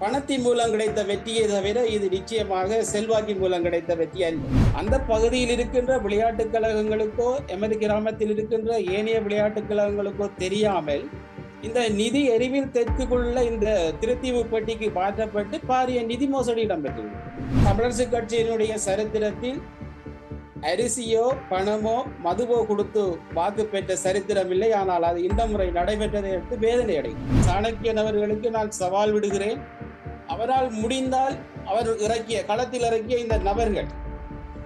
பணத்தின் மூலம் கிடைத்த வெற்றியை தவிர இது நிச்சயமாக செல்வாக்கின் மூலம் கிடைத்த வெற்றி அல்ல. அந்த பகுதியில் இருக்கின்ற விளையாட்டுக் கழகங்களுக்கோ எமது கிராமத்தில் இருக்கின்ற ஏனைய விளையாட்டுக் கழகங்களுக்கோ தெரியாமல் இந்த நிதி எரிவில் தெற்குக்குள்ள இந்த திருத்தீவு பெட்டிக்கு மாற்றப்பட்டு பாரிய நிதி மோசடி இடம்பெற்றது தமிழரசு கட்சியினுடைய சரித்திரத்தில் அரிசியோ பணமோ மதுவோ கொடுத்து வாக்கு பெற்ற சரித்திரம் இல்லை. ஆனால் அது இந்த முறை நடைபெற்றதை எடுத்து வேதனை அடையும் சாணக்கியன் அவர்களுக்கு நான் சவால் விடுகிறேன். அவரால் முடிந்தால் அவர் இறக்கிய களத்தில் இறக்கிய இந்த நபர்கள்.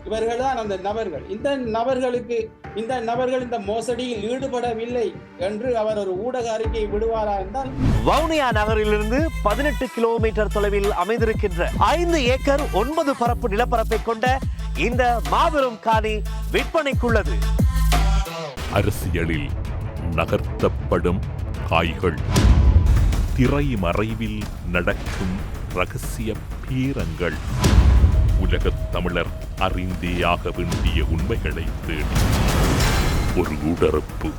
இவர்கள் தான் அந்த நபர்கள். இந்த நபர்களுக்கு இந்த நபர்கள் இந்த மோசடியில் ஈடுபடவில்லை என்று அவர் ஒரு ஊடக அறிக்கை விடுவாரா என்றால் வவுனியா நகரிலிருந்து பதினெட்டு கிலோமீட்டர் தொலைவில் அமைந்திருக்கின்ற ஐந்து ஏக்கர் ஒன்பது பரப்பு நிலப்பரப்பை கொண்ட இந்த மாபெரும் காணி விற்பனைக்குள்ளது. அரசியலில் நகர்த்தப்படும் காய்கள். திரைமறைவில் நடக்கும் ரகசிய பீரங்கள். உலகத் தமிழர் அறிந்தேயாக வேண்டிய உண்மைகளை தேடி. ஒரு ஊடறுப்பு.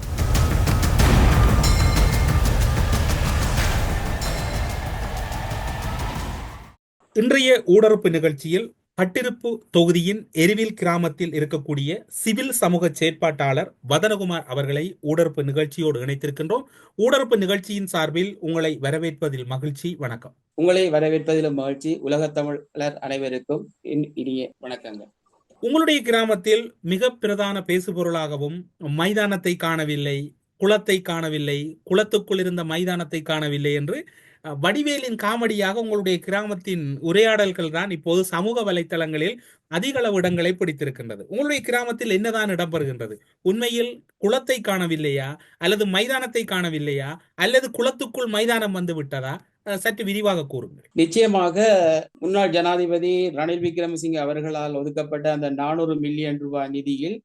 இன்றைய ஊடறுப்பு நிகழ்ச்சியில் பட்டிருப்பு தொகுதியின் எரிவில் கிராமத்தில் இருக்கக்கூடிய சிவில் சமூக செயற்பாட்டாளர் வதனகுமார் அவர்களை ஊடறுப்பு நிகழ்ச்சியோடு இணைத்திருக்கின்றோம். ஊடறுப்பு நிகழ்ச்சியின் சார்பில் உங்களை வரவேற்பதில் மகிழ்ச்சி வணக்கம். உங்களை வரவேற்பதிலும் மகிழ்ச்சி உலகத் தமிழர் அனைவருக்கும் இன் இனிய வணக்கங்கள். உங்களுடைய கிராமத்தில் மிக பிரதான பேசுபொருளாகவும் மைதானத்தை காணவில்லை குளத்தை காணவில்லை குளத்துக்குள் இருந்த மைதானத்தை காணவில்லை என்று வடிவேலின் காமெடியாக உங்களுடைய கிராமத்தின் உரையாடல்கள் தான் இப்போது சமூக வலைத்தளங்களில் அதிக அளவு இடங்களை பிடித்திருக்கின்றது. உங்களுடைய கிராமத்தில் என்னதான் இடம்பெறுகின்றது? உண்மையில் குளத்தை காணவில்லையா? அல்லது மைதானத்தை காணவில்லையா? அல்லது குளத்துக்குள் மைதானம் வந்து விட்டதா? சற்று விரிவாக கூறுங்கள். நிச்சயமாக முன்னாள் ஜனாதிபதி ரணில் விக்ரமசிங்க அவர்களால் ஒதுக்கப்பட்ட அந்த நானூறு மில்லியன் ரூபாய் நிதியில்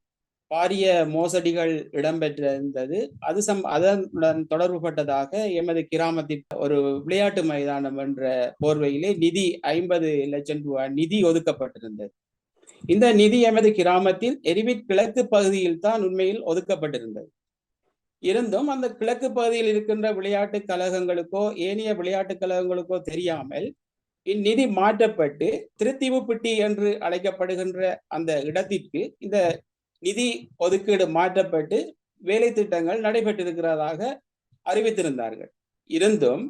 பாரிய மோசடிகள் இடம்பெற்றிருந்தது. அது சம் அதனுடன் தொடர்புபட்டதாக எமது கிராமத்தில் ஒரு விளையாட்டு மைதானம் என்ற போர்வையிலே நிதி ஐம்பது லட்சம் ரூபாய் நிதி ஒதுக்கப்பட்டிருந்தது. இந்த நிதி எமது கிராமத்தில் எரிவிட் கிழக்கு பகுதியில் தான் உண்மையில் ஒதுக்கப்பட்டிருந்தது. இருந்தும் அந்த கிழக்கு பகுதியில் இருக்கின்ற விளையாட்டு கழகங்களுக்கோ ஏனைய விளையாட்டு கழகங்களுக்கோ தெரியாமல் இந்நிதி மாற்றப்பட்டு திருத்தீவுப்பட்டி என்று அழைக்கப்படுகின்ற அந்த இடத்திற்கு இந்த நிதி ஒதுக்கீடு மாற்றப்பட்டு வேலை திட்டங்கள் நடைபெற்றிருக்கிறதாக அறிவித்திருந்தார்கள். இருந்தும்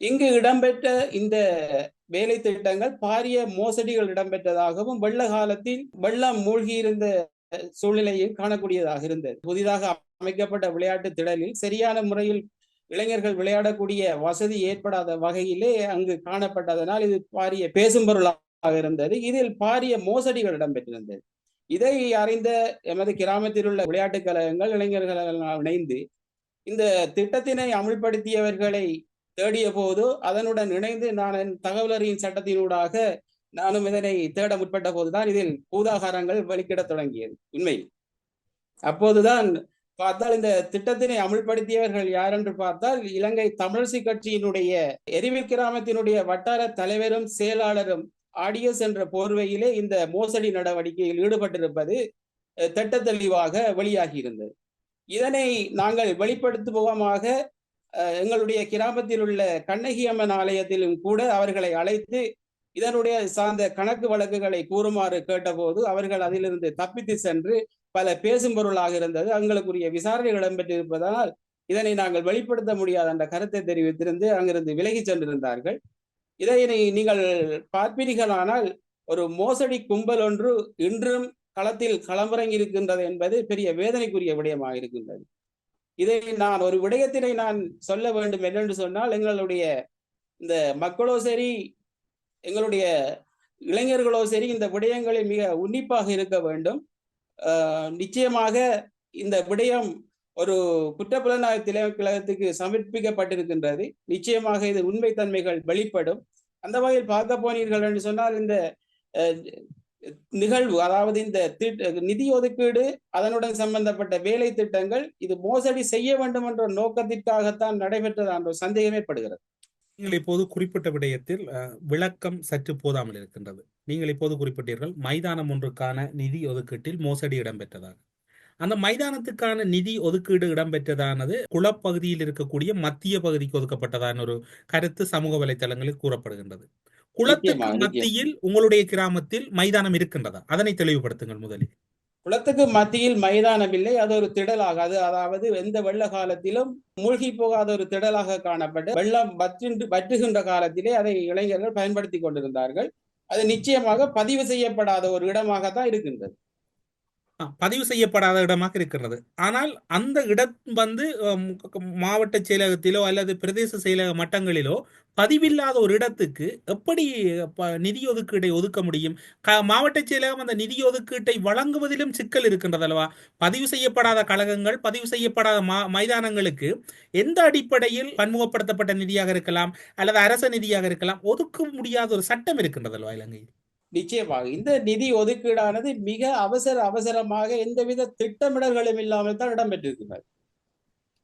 இங்கு இடம்பெற்ற இந்த வேலை திட்டங்கள் பாரிய மோசடிகள் இடம்பெற்றதாகவும் வெள்ள காலத்தில் வெள்ளம் மூழ்கியிருந்த சூழ்நிலையில் காணக்கூடியதாக இருந்தது. புதிதாக அமைக்கப்பட்ட விளையாட்டு திடலில் சரியான முறையில் இளைஞர்கள் விளையாடக்கூடிய வசதி ஏற்படாத வகையிலே அங்கு காணப்பட்டதனால் இது பாரிய பேசும் பொருளாக இருந்தது. இதில் பாரிய மோசடிகள் இடம்பெற்றிருந்தது. இதை அறிந்த எமது கிராமத்தில் உள்ள விளையாட்டுக் கழகங்கள் இளைஞர்கள் இணைந்து இந்த திட்டத்தினை அமுல்படுத்தியவர்களை தேடிய போது அதனுடன் இணைந்து நான் என் தகவல் அறியும் சட்டத்தினூடாக நானும் இதனை தேட முற்பட்ட போதுதான் இதில் பூதாகாரங்கள் வெளிக்கிடத் தொடங்கியது. உண்மை. அப்போதுதான் பார்த்தால் இந்த திட்டத்தினை அமுல்படுத்தியவர்கள் யார் என்று பார்த்தால் இலங்கை தமிழரசு கட்சியினுடைய எரிவில் கிராமத்தினுடைய வட்டார தலைவரும் செயலாளரும் ஆடியஸ் என்ற போர்வையிலே இந்த மோசடி நடவடிக்கையில் ஈடுபட்டிருப்பது திட்ட தெளிவாக வெளியாகி இருந்தது இதனை நாங்கள் வெளிப்படுத்துமுகமாக அஹ், எங்களுடைய கிராமத்தில் உள்ள கண்ணகி அம்மன் ஆலயத்திலும் கூட அவர்களை அழைத்து இதனுடைய சார்ந்த கணக்கு வழக்குகளை கூறுமாறு கேட்டபோது அவர்கள் அதிலிருந்து தப்பித்து சென்று பல பேசும் பொருளாக இருந்தது. அவங்களுக்குரிய விசாரணைகள் இடம்பெற்றிருப்பதால் இதனை நாங்கள் வெளிப்படுத்த முடியாத என்ற கருத்தை தெரிவித்திருந்து அங்கிருந்து விலகி சென்றிருந்தார்கள். இதனை நீங்கள் பார்ப்பீர்களானால் ஒரு மோசடி கும்பல் ஒன்று இன்றும் களத்தில் களமிறங்கி இருக்கின்றது என்பது பெரிய வேதனைக்குரிய விடயமாக இருக்கின்றது. இதை நான் ஒரு விடயத்தினை நான் சொல்ல வேண்டும் என்னென்று சொன்னால் எங்களுடைய இந்த மக்களோ சரி எங்களுடைய இளைஞர்களோ சரி இந்த விடயங்களில் மிக உன்னிப்பாக இருக்க வேண்டும். நிச்சயமாக இந்த விடயம் ஒரு குற்றப்புலனாய்வு திணைக்களத்துக்கு சமர்ப்பிக்கப்பட்டிருக்கின்றது. நிச்சயமாக இது உண்மைத்தன்மைகள் வெளிப்படும். அந்த வகையில் பார்க்க போனீர்கள் என்று சொன்னால் இந்த நிகழ்வு அதாவது இந்த திட்ட நிதி ஒதுக்கீடு அதனுடன் சம்பந்தப்பட்ட வேலை திட்டங்கள் இது மோசடி செய்ய வேண்டும் என்ற நோக்கத்திற்காகத்தான் நடைபெற்றது என்ற சந்தேகமே படுகிறது. நீங்கள் இப்போது குறிப்பிட்ட விடயத்தில் விளக்கம் சற்று போதாமல் இருக்கின்றது. நீங்கள் இப்போது குறிப்பிட்டீர்கள் மைதானம் ஒன்றுக்கான நிதி ஒதுக்கீட்டில் மோசடி இடம்பெற்றதாக. அந்த மைதானத்துக்கான நிதி ஒதுக்கீடு இடம்பெற்றதானது குளப்பகுதியில் இருக்கக்கூடிய மத்திய பகுதிக்கு ஒதுக்கப்பட்டதான ஒரு கருத்து சமூக வலைத்தளங்களில் கூறப்படுகின்றது. குளத்துக்கு. மத்தியில் உங்களுடைய கிராமத்தில் மைதானம் இருக்கின்றதா? அதனை தெளிவுபடுத்துங்கள் முதலில். குளத்துக்கு மத்தியில் மைதானம் இல்லை அது ஒரு திடலாக அது அதாவது எந்த வெள்ள காலத்திலும் மூழ்கி போகாத ஒரு திடலாக காணப்பட்டு வெள்ளம் வற்றின்று வற்றுகின்ற காலத்திலே அதை இளைஞர்கள் பயன்படுத்தி கொண்டிருந்தார்கள். அது நிச்சயமாக பதிவு செய்யப்படாத ஒரு இடமாகத்தான் இருக்கின்றது. பதிவு செய்யப்படாத இடமாக இருக்கிறது. ஆனால் அந்த இடம் வந்து மாவட்ட செயலகத்திலோ அல்லது பிரதேச செயலக மட்டங்களிலோ பதிவில்லாத ஒரு இடத்துக்கு எப்படி ப- நிதி ஒதுக்கீட்டை ஒதுக்க முடியும்? க மாவட்ட செயலகம் அந்த நிதி ஒதுக்கீட்டை வழங்குவதிலும் சிக்கல் இருக்கின்றது அல்லவா? பதிவு செய்யப்படாத கழகங்கள் பதிவு செய்யப்படாத மா மைதானங்களுக்கு எந்த அடிப்படையில் பன்முகப்படுத்தப்பட்ட நிதியாக இருக்கலாம் அல்லது அரச நிதியாக இருக்கலாம்? ஒதுக்க முடியாத ஒரு சட்டம் இருக்கின்றது அல்லவா இலங்கையில்? நிச்சயமாக. இந்த நிதி ஒதுக்கீடானது மிக அவசர அவசரமாக எந்தவித திட்டமிடல்களும் இல்லாமல் தான் இடம்பெற்றிருக்கிறது.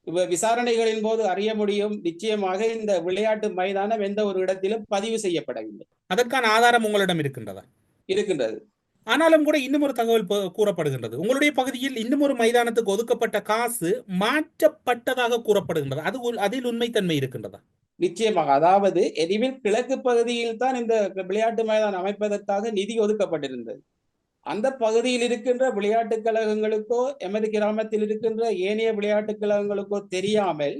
இப்ப விசாரணைகளின் போது அறிய முடியும் நிச்சயமாக இந்த விளையாட்டு மைதானம் எந்த ஒரு இடத்திலும் பதிவு செய்யப்படவில்லை. அதற்கான ஆதாரம் உங்களிடம் இருக்கின்றதா? இருக்கின்றது. ஆனாலும் கூட இன்னும் ஒரு தகவல் கூறப்படுகின்றது. உங்களுடைய பகுதியில் இன்னும் ஒரு மைதானத்துக்கு ஒதுக்கப்பட்ட காசு மாற்றப்பட்டதாக கூறப்படுகின்றது. அது அதில் உண்மைத்தன்மை இருக்கின்றதா? நிச்சயமாக. அதாவது எரிவில் கிழக்கு பகுதியில் தான் இந்த விளையாட்டு மைதானம் அமைப்பதற்காக நிதி ஒதுக்கப்பட்டிருந்தது. அந்த பகுதியில் இருக்கின்ற விளையாட்டுக் கழகங்களுக்கோ எமது கிராமத்தில் இருக்கின்ற ஏனைய விளையாட்டுக் கழகங்களுக்கோ தெரியாமல்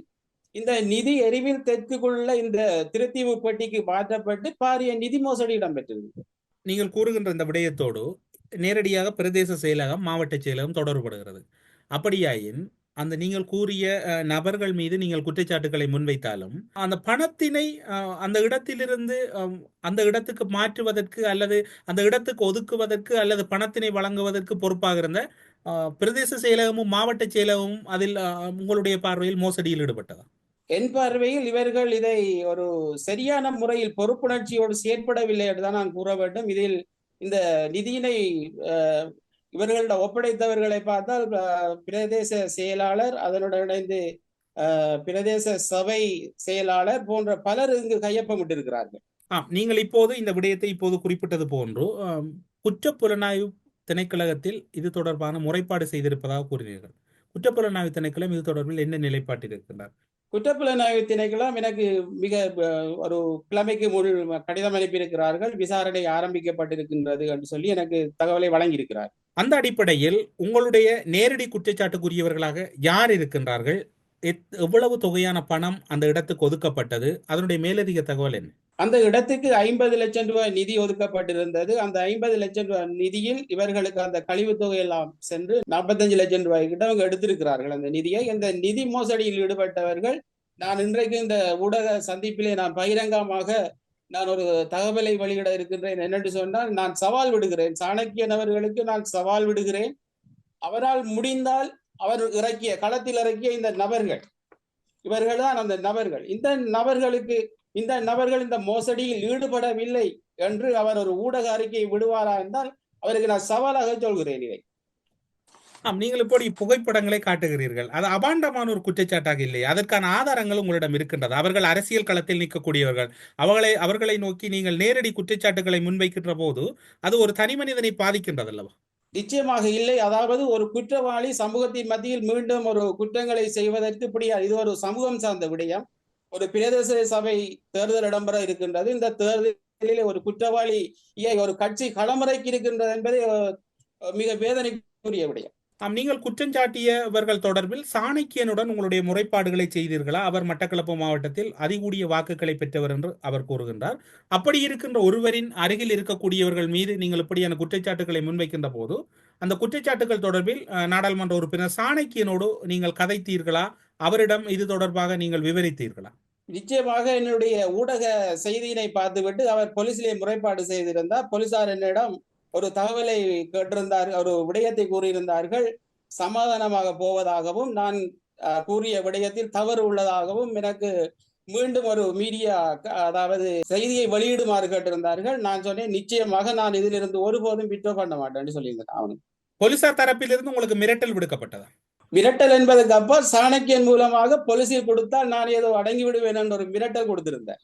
இந்த நிதி எரிவில் தெற்குக்குள்ள இந்த திருத்தீவு பெட்டிக்கு மாற்றப்பட்டு பாரிய நிதி மோசடி இடம்பெற்றிருந்தது நீங்கள் கூறுகின்ற இந்த விடயத்தோடு நேரடியாக பிரதேச செயலகம் மாவட்ட செயலகம் தொடர்புபடுகிறது. அப்படியாயின் அந்த நீங்கள் கூறிய நபர்கள் மீது நீங்கள் குற்றச்சாட்டுகளை முன்வைத்தாலும் அந்த பணத்தினை அஹ், அந்த இடத்திலிருந்து அந்த இடத்துக்கு மாற்றுவதற்கு அல்லது அந்த இடத்துக்கு ஒதுக்குவதற்கு அல்லது பணத்தினை வழங்குவதற்கு பொறுப்பாக இருந்த அஹ், பிரதேச செயலகமும் மாவட்ட செயலகமும் அதில் அஹ், உங்களுடைய பார்வையில் மோசடியில் ஈடுபட்டதா? என் பார்வையில் இவர்கள் இதை ஒரு சரியான முறையில் பொறுப்புணர்ச்சியோடு செயற்படவில்லை என்றுதான் நான் கூற வேண்டும். இதில் இந்த நிதியினை அஹ், இவர்களிடம் ஒப்படைத்தவர்களை பார்த்தால் பிரதேச செயலாளர் அதனுடன் இணைந்து பிரதேச சபை செயலாளர் போன்ற பலர் இங்கு கையொப்பமிட்டிருக்கிறார்கள். ஆம் நீங்கள் இப்போது இந்த விடயத்தை இப்போது குறிப்பிட்டது போன்று குற்றப்புலனாய்வு திணைக்களகத்தில் இது தொடர்பான முறைப்பாடு செய்திருப்பதாக கூறினீர்கள் குற்றப்புலனாய்வு திணைக்களம் இது தொடர்பில் என்ன நிலைப்பாட்டில் இருக்கின்றார்? குற்றப்புலனாய்வு திணைக்களம் எனக்கு மிக ஒரு கிழமைக்கு முன் கடிதம் அனுப்பியிருக்கிறார்கள். விசாரணை ஆரம்பிக்கப்பட்டிருக்கின்றது என்று சொல்லி எனக்கு தகவலை வழங்கியிருக்கிறார். அந்த அடிப்படையில் உங்களுடைய நேரடி குற்றச்சாட்டுக்குரியவர்களாக யார் இருக்கின்றார்கள்? எத்- எவ்வளவு தொகையான பணம் அந்த இடத்துக்கு ஒதுக்கப்பட்டது? அதனுடைய மேலதிக தகவல் என்ன? அந்த இடத்துக்கு ஐம்பது லட்சம் ரூபாய் நிதி ஒதுக்கப்பட்டிருந்தது. அந்த ஐம்பது லட்சம் ரூபாய் நிதியில் இவர்களுக்கு அந்த கழிவுத் தொகை எல்லாம் சென்று நாற்பத்தஞ்சு லட்சம் ரூபாய் கிட்ட அவங்க எடுத்திருக்கிறார்கள். அந்த நிதியை இந்த நிதி மோசடியில் ஈடுபட்டவர்கள் நான் இன்றைக்கு இந்த ஊடக சந்திப்பிலே நான் பகிரங்கமாக நான் ஒரு தகவலை வெளியிட இருக்கின்றேன். என்னென்று சொன்னால் நான் சவால் விடுகிறேன். சாணக்கியன் அவர்களுக்கு நான் சவால் விடுகிறேன். அவரால் முடிந்தால் அவர் இறக்கிய களத்தில் இறக்கிய இந்த நபர்கள். இவர்கள் தான் அந்த நபர்கள். இந்த நபர்களுக்கு இந்த நபர்கள் இந்த மோசடியில் ஈடுபடவில்லை என்று அவர் ஒரு ஊடக அறிக்கையை விடுவாரா என்றால் அவருக்கு நான் சவாலாக சொல்கிறேன் இதை. ஆம் நீங்கள் இப்படி புகைப்படங்களை காட்டுகிறீர்கள். அது அபாண்டமான ஒரு குற்றச்சாட்டாக இல்லை அதற்கான ஆதாரங்கள் உங்களிடம் இருக்கின்றது. அவர்கள் அரசியல் களத்தில் நிற்கக்கூடியவர்கள். அவர்களை அவர்களை நோக்கி நீங்கள் நேரடி குற்றச்சாட்டுகளை முன்வைக்கின்ற போது அது ஒரு தனி மனிதனை பாதிக்கின்றது அல்லவா நிச்சயமாக இல்லை. அதாவது ஒரு குற்றவாளி சமூகத்தின் மத்தியில் மீண்டும் ஒரு குற்றங்களை செய்வதற்கு இப்படி இது ஒரு சமூகம் சார்ந்த விடயம். ஒரு பிரதேச சபை தேர்தல் இடம்பெற இருக்கின்றது. இந்த தேர்தலில் ஒரு குற்றவாளி ஒரு கட்சி களமுறைக்கு இருக்கின்றது என்பது மிக வேதனைக்குரிய விடயம். ஆம் நீங்கள் குற்றஞ்சாட்டியவர்கள் தொடர்பில் சாணக்கியனுடன் உங்களுடைய முறைப்பாடுகளை செய்தீர்களா? அவர் மட்டக்களப்பு மாவட்டத்தில் அதிகூடிய வாக்குகளை பெற்றவர் என்று அவர் கூறுகின்றார். அப்படி இருக்கின்ற ஒருவரின் அருகில் இருக்கக்கூடியவர்கள் மீது நீங்கள் இப்படியான குற்றச்சாட்டுகளை முன்வைக்கின்ற போது அந்த குற்றச்சாட்டுகள் தொடர்பில் நாடாளுமன்ற உறுப்பினர் சாணக்கியனோடு நீங்கள் கதைத்தீர்களா? அவரிடம் இது தொடர்பாக நீங்கள் விவரித்தீர்களா? நிச்சயமாக என்னுடைய ஊடக செய்தியினை பார்த்துவிட்டு அவர் போலீசிலே முறைப்பாடு செய்திருந்தார். போலீசார் என்னிடம் ஒரு தகவலை கேட்டிருந்தார் ஒரு விடயத்தை கூறியிருந்தார்கள் சமாதானமாக போவதாகவும் நான் கூறிய விடயத்தில் தவறு உள்ளதாகவும் எனக்கு மீண்டும் ஒரு மீடியா அதாவது செய்தியை வெளியிடுமாறு கேட்டிருந்தார்கள். நான் சொன்னேன் நிச்சயமாக நான் இதிலிருந்து ஒருபோதும் விட்ரோ பண்ண மாட்டேன்னு சொல்லியிருந்தேன் அவனுக்கு போலீசார் தரப்பிலிருந்து உங்களுக்கு மிரட்டல் விடுக்கப்பட்டதா? மிரட்டல் என்பதற்கு அப்பால் சாணக்கியன் மூலமாக போலீசில் கொடுத்தால் நான் ஏதோ அடங்கி விடுவேன் என்ற ஒரு மிரட்டல் கொடுத்திருந்தேன்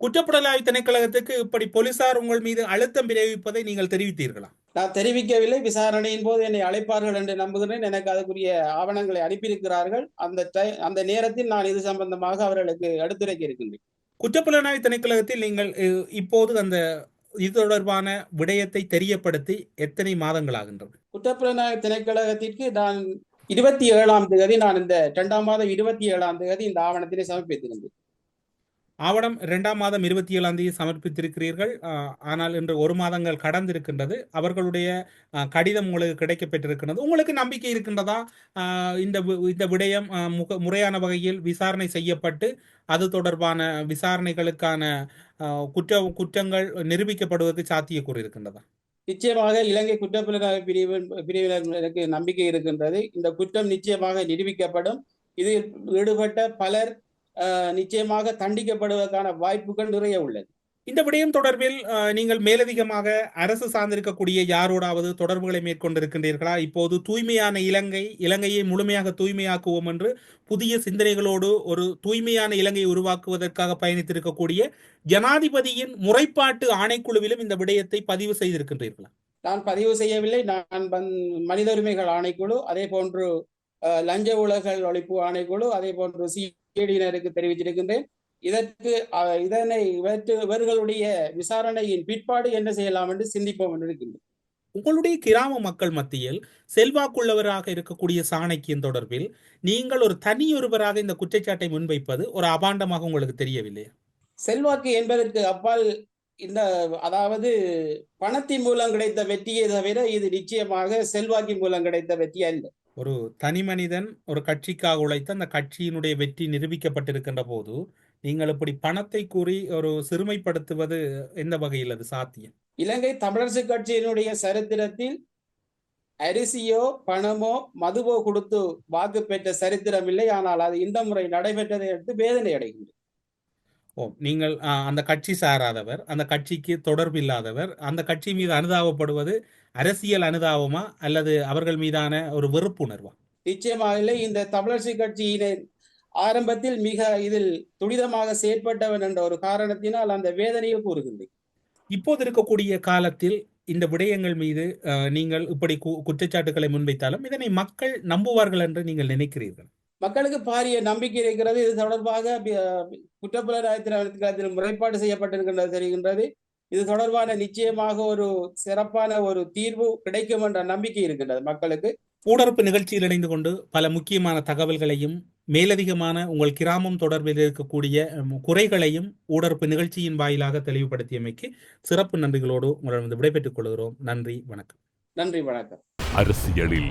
குற்றப்புலனாய்வு திணைக்களகத்துக்கு இப்படி போலீசார் உங்கள் மீது அழுத்தம் பிரயோகிப்பதை நீங்கள் தெரிவித்தீர்களா? நான் தெரிவிக்கவில்லை. விசாரணையின் போது என்னை அழைப்பார்கள் என்று நம்புகிறேன். எனக்கு அதுக்குரிய ஆவணங்களை அனுப்பியிருக்கிறார்கள். அந்த அந்த நேரத்தில் நான் இது சம்பந்தமாக அவர்களுக்கு எடுத்துரைக்க இருக்கின்றேன். குற்றப்புலனாய்வு திணைக்களத்தில் நீங்கள் இப்போது அந்த இது தொடர்பான விடயத்தை தெரியப்படுத்தி எத்தனை மாதங்கள் ஆகின்றது குற்றப்புலனாய்வு திணைக்களகத்திற்கு நான் இருபத்தி ஏழாம் தேதி நான் இந்த இரண்டாம் மாதம் இருபத்தி ஏழாம் தேதி இந்த ஆவணத்தினை சமர்ப்பித்திருந்தேன். ஆவணம் இரண்டாம் மாதம் இருபத்தி ஏழாம் தேதி சமர்ப்பித்திருக்கிறீர்கள். ஆனால் இன்று ஒரு மாதங்கள் கடந்திருக்கின்றது. அவர்களுடைய கடிதம் உங்களுக்கு கிடைக்கப்பெற்றிருக்கின்றது. உங்களுக்கு நம்பிக்கை இருக்கின்றதா? இந்த வி- இந்த விடயம் முக- முறையான வகையில் விசாரணை செய்யப்பட்டு அது தொடர்பான விசாரணைகளுக்கான குற்ற குற்றங்கள் நிரூபிக்கப்படுவதற்கு சாத்தியக்கூறு இருக்கின்றதா? நிச்சயமாக இலங்கை குற்றப்புலனாய்வு பிரிவு பிரிவினருக்கு நம்பிக்கை இருக்கின்றது. இந்த குற்றம் நிச்சயமாக நிரூபிக்கப்படும். இதில் ஈடுபட்ட பலர் நிச்சயமாக தண்டிக்கப்படுவதற்கான வாய்ப்புகள் நிறைய உள்ளது. இந்த விடயம் தொடர்பில் நீங்கள் மேலதிகமாக அரசு சார்ந்திருக்கக்கூடிய யாரோடாவது தொடர்புகளை மேற்கொண்டிருக்கின்றீர்களா? இப்போது தூய்மையான இலங்கை இலங்கையை முழுமையாக தூய்மையாக்குவோம் என்று புதிய சிந்தனைகளோடு ஒரு தூய்மையான இலங்கையை உருவாக்குவதற்காக பயணித்திருக்கக்கூடிய ஜனாதிபதியின் முறைப்பாட்டு ஆணைக்குழுவிலும் இந்த விடயத்தை பதிவு செய்திருக்கின்றீர்களா? நான் பதிவு செய்யவில்லை. நான் வந் மனித உரிமைகள் ஆணைக்குழு அதே போன்று லஞ்ச ஊழல்கள் ஒழிப்பு ஆணைக்குழு அதே போன்று சிஐடியினருக்கு தெரிவித்திருக்கின்றேன். இதற்கு இதனை இவற்று இவர்களுடைய விசாரணையின் பிற்பாடு என்ன செய்யலாம் என்று சிந்திப்போம் என்று இருக்கின்றேன். உங்களுடைய கிராம மக்கள் மத்தியில் செல்வாக்குள்ளவராக இருக்கக்கூடிய சாணக்கியன் தொடர்பில் நீங்கள் ஒரு தனியொருவராக இந்த குற்றச்சாட்டை முன்வைப்பது ஒரு அபாண்டமாக உங்களுக்கு தெரியவில்லை. செல்வாக்கு என்பதற்கு அப்பால் இந்த அதாவது பணத்தின் மூலம் கிடைத்த வெற்றியே தவிர இது நிச்சயமாக செல்வாக்கின் மூலம் கிடைத்த வெற்றி அல்ல. ஒரு தனி மனிதன் ஒரு கட்சிக்காக உழைத்து அந்த கட்சியினுடைய வெற்றி நிரூபிக்கப்பட்டிருக்கின்ற போது நீங்கள் இப்படி பணத்தை கூறி ஒரு சிறுமைப்படுத்துவது எந்த வகையில் அது சாத்தியம்? இலங்கை தமிழரசு கட்சியினுடைய சரித்திரத்தில் அரிசியோ பணமோ மதுவோ கொடுத்து வாக்கு பெற்ற சரித்திரம் இல்லை. ஆனால் அது இந்த முறை நடைபெற்றதை அடுத்து வேதனை அடைகின்றது. ஓ நீங்கள் அந்த கட்சி சாராதவர் அந்த கட்சிக்கு தொடர்பு இல்லாதவர் அந்த கட்சி மீது அனுதாபப்படுவது அரசியல் அனுதாபமா அல்லது அவர்கள் மீதான ஒரு வெறுப்புணர்வா? நிச்சயமாக இல்லை. இந்த தமிழரசு கட்சியினை ஆரம்பத்தில் மிக இதில் துரிதமாக செயற்பட்டவன் என்ற ஒரு காரணத்தினால் அந்த வேதனையை கூறுகின்றேன் இப்போது இருக்கக்கூடிய காலத்தில் இந்த விடயங்கள் மீது நீங்கள் இப்படி குற்றச்சாட்டுகளை முன்வைத்தாலும் இதனை மக்கள் நம்புவார்கள் என்று நீங்கள் நினைக்கிறீர்கள். மக்களுக்கு பாரிய நம்பிக்கை இருக்கிறது. இது தொடர்பாக பி- குற்றப்புலனாய்வு முறைப்பாடு செய்யப்பட்டிருக்கின்றது தெரிகின்றது. இது தொடர்பான நிச்சயமாக ஒரு சிறப்பான ஒரு தீர்வு கிடைக்கும் என்ற நம்பிக்கை இருக்கின்றது மக்களுக்கு. ஊடறுப்பு நிகழ்ச்சியில் இணைந்து கொண்டு பல முக்கியமான தகவல்களையும் மேலதிகமான உங்கள் கிராமம் தொடர்பில் இருக்கக்கூடிய குறைகளையும் ஊடறுப்பு நிகழ்ச்சியின் வாயிலாக தெளிவுபடுத்தியமைக்கு சிறப்பு நன்றிகளோடு உங்களிடம் விடைபெற்றுக் கொள்கிறோம். நன்றி வணக்கம். நன்றி வணக்கம். அரசியலில்